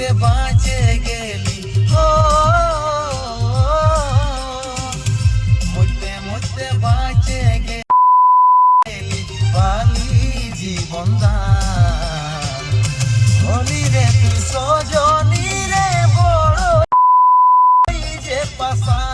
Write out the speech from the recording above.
তুইতে বাঁচে গেলি ও মধ্যে মধ্যে বাঁচে গেলি বালি জীবন দান হলি রে তুই সজনী রে বড় যে পাশা